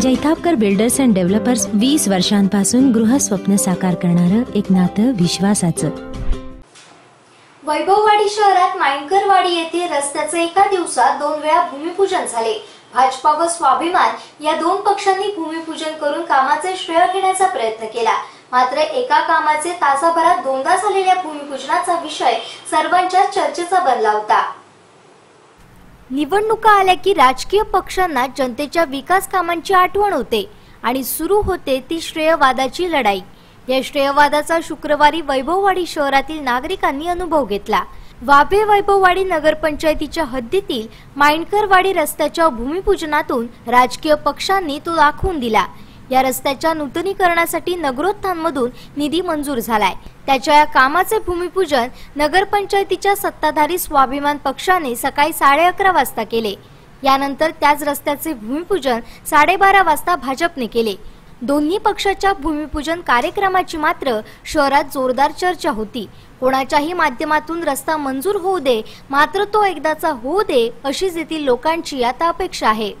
Jaitapkar builders and developers वीस वर्षांपासून गृहस्वप्न साकार करणारं एक नातं विश्वासाचं. वैभववाडी शहरात माइंडकरवाडी येथे रस्त्याचे एका दिवसात दोन वेळा भूमिपूजन झाले. भाजपा व स्वाभिमान या दोन पक्षांनी भूमिपूजन करून कामाचे श्रेय घेण्याचा प्रयत्न केला. मात्र एका कामाचे तासाभरात दोनदा झालेल्या भूमिपूजनाचा विषय सर्वांच्या चर्चेचा बनला होता. निवडणुका आल्या की राजकीय पक्षांना जनतेच्या विकास कामांची आठवण होते आणि सुरू होते ती श्रेयवादाची लढाई. या श्रेयवादाचा शुक्रवारी वैभववाडी शहरातील नागरिकांनी अनुभव घेतला. वाभे वैभववाडी नगरपंचायतीच्या हद्दीतील माइंडकरवाडी रस्त्याच्या भूमिपूजनातून राजकीय पक्षांनी तो दाखवून दिला. या रस्त्याच्या नूतनीकरणासाठी नगरोत्थानमधून निधी मंजूर झालाय. त्याच्या या कामाचे भूमिपूजन नगरपंचायतीच्या सत्ताधारी स्वाभिमान पक्षाने सकाळी साडे अकरा वाजता केले. यानंतर त्याच रस्त्याचे भूमिपूजन साडेबारा वाजता भाजपने केले. दोन्ही पक्षाच्या भूमिपूजन कार्यक्रमाची मात्र शहरात जोरदार चर्चा होती. कोणाच्याही माध्यमातून रस्ता मंजूर होऊ दे मात्र तो एकदाचा होऊ दे अशीच येथील लोकांची आता अपेक्षा आहे.